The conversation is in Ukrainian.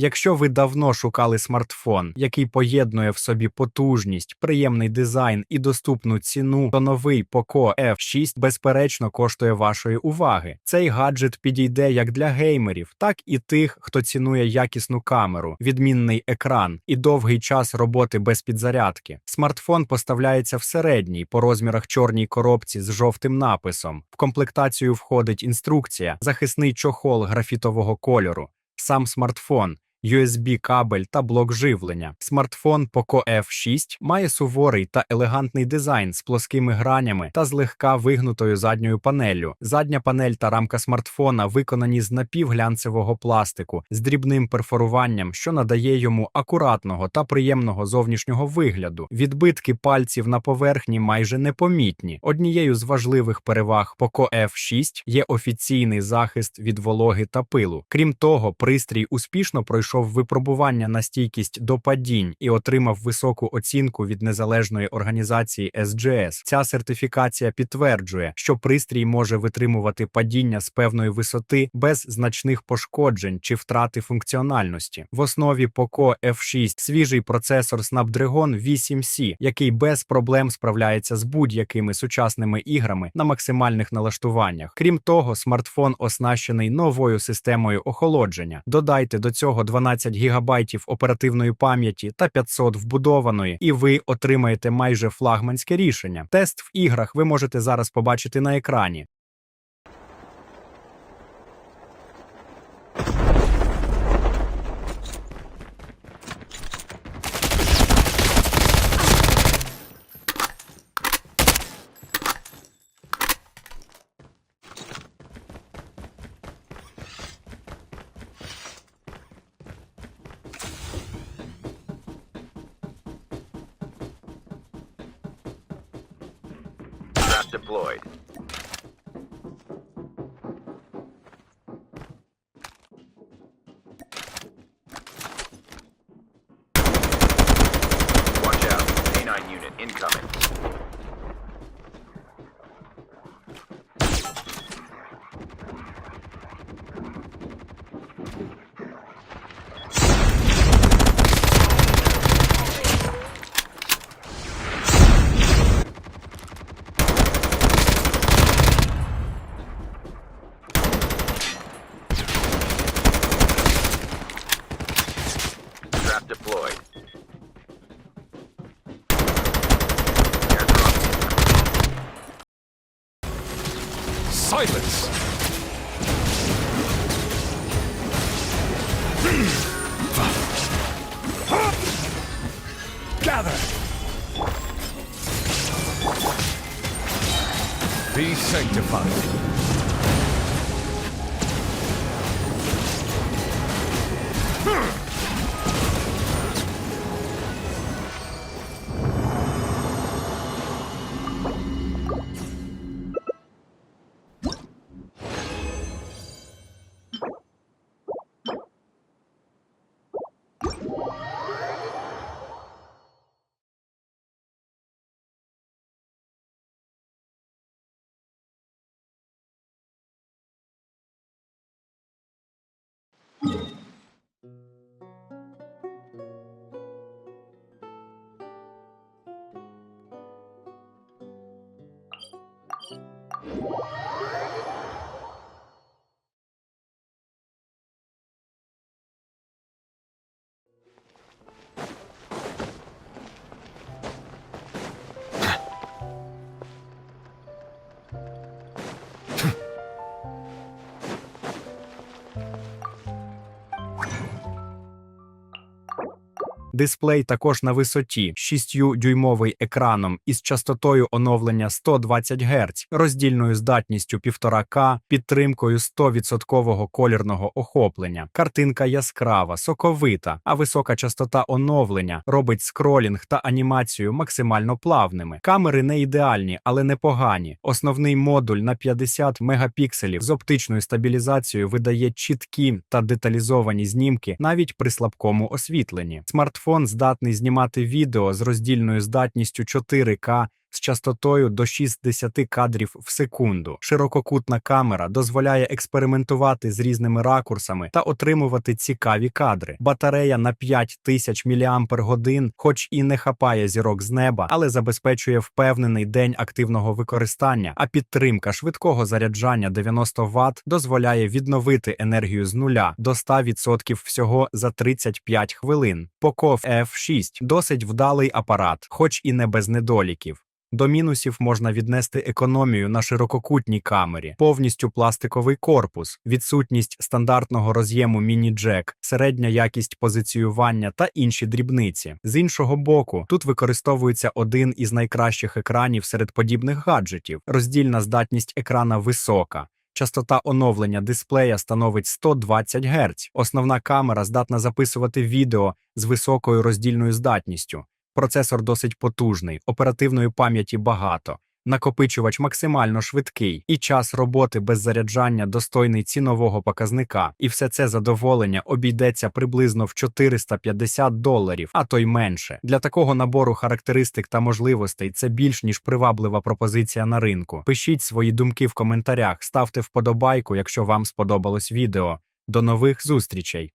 Якщо ви давно шукали смартфон, який поєднує в собі потужність, приємний дизайн і доступну ціну, то новий Poco F6 безперечно коштує вашої уваги. Цей гаджет підійде як для геймерів, так і тих, хто цінує якісну камеру, відмінний екран і довгий час роботи без підзарядки. Смартфон поставляється в середній по розмірах чорній коробці з жовтим написом. В комплектацію входить інструкція, захисний чохол графітового кольору, сам смартфон. USB-кабель та блок живлення. Смартфон Poco F6 має суворий та елегантний дизайн з плоскими гранями та злегка вигнутою задньою панеллю. Задня панель та рамка смартфона виконані з напівглянцевого пластику з дрібним перфоруванням, що надає йому акуратного та приємного зовнішнього вигляду. Відбитки пальців на поверхні майже непомітні. Однією з важливих переваг Poco F6 є офіційний захист від вологи та пилу. Крім того, пристрій успішно пройшов випробування на стійкість до падінь і отримав високу оцінку від незалежної організації SGS. Ця сертифікація підтверджує, що пристрій може витримувати падіння з певної висоти без значних пошкоджень чи втрати функціональності. В основі Poco F6 свіжий процесор Snapdragon 8C, який без проблем справляється з будь-якими сучасними іграми на максимальних налаштуваннях. Крім того, смартфон оснащений новою системою охолодження. Додайте до цього 12 ГБ оперативної пам'яті та 500 вбудованої, і ви отримаєте майже флагманське рішення. Тест в іграх ви можете зараз побачити на екрані. Deployed. Watch out. K9 unit incoming. Deployed. Silence! Gather! Be sanctified. Hmm. Woo! Дисплей також на висоті 6-дюймовий екраном із частотою оновлення 120 Гц, роздільною здатністю 1,5К, підтримкою 100% колірного охоплення. Картинка яскрава, соковита, а висока частота оновлення робить скролінг та анімацію максимально плавними. Камери не ідеальні, але непогані. Основний модуль на 50 мегапікселів з оптичною стабілізацією видає чіткі та деталізовані знімки навіть при слабкому освітленні. Смартфон здатний знімати відео з роздільною здатністю 4К з частотою до 60 кадрів в секунду. Ширококутна камера дозволяє експериментувати з різними ракурсами та отримувати цікаві кадри. Батарея на 5000 мАч, хоч і не хапає зірок з неба, але забезпечує впевнений день активного використання. А підтримка швидкого заряджання 90 Вт дозволяє відновити енергію з нуля до 100% всього за 35 хвилин. Poco F6 – досить вдалий апарат, хоч і не без недоліків. До мінусів можна віднести економію на ширококутній камері, повністю пластиковий корпус, відсутність стандартного роз'єму міні-джек, середня якість позиціювання та інші дрібниці. З іншого боку, тут використовується один із найкращих екранів серед подібних гаджетів. Роздільна здатність екрана висока. Частота оновлення дисплея становить 120 Гц. Основна камера здатна записувати відео з високою роздільною здатністю. Процесор досить потужний, оперативної пам'яті багато. Накопичувач максимально швидкий, і час роботи без заряджання достойний цінового показника. І все це задоволення обійдеться приблизно в 450 доларів, а то й менше. Для такого набору характеристик та можливостей це більш ніж приваблива пропозиція на ринку. Пишіть свої думки в коментарях, ставте вподобайку, якщо вам сподобалось відео. До нових зустрічей!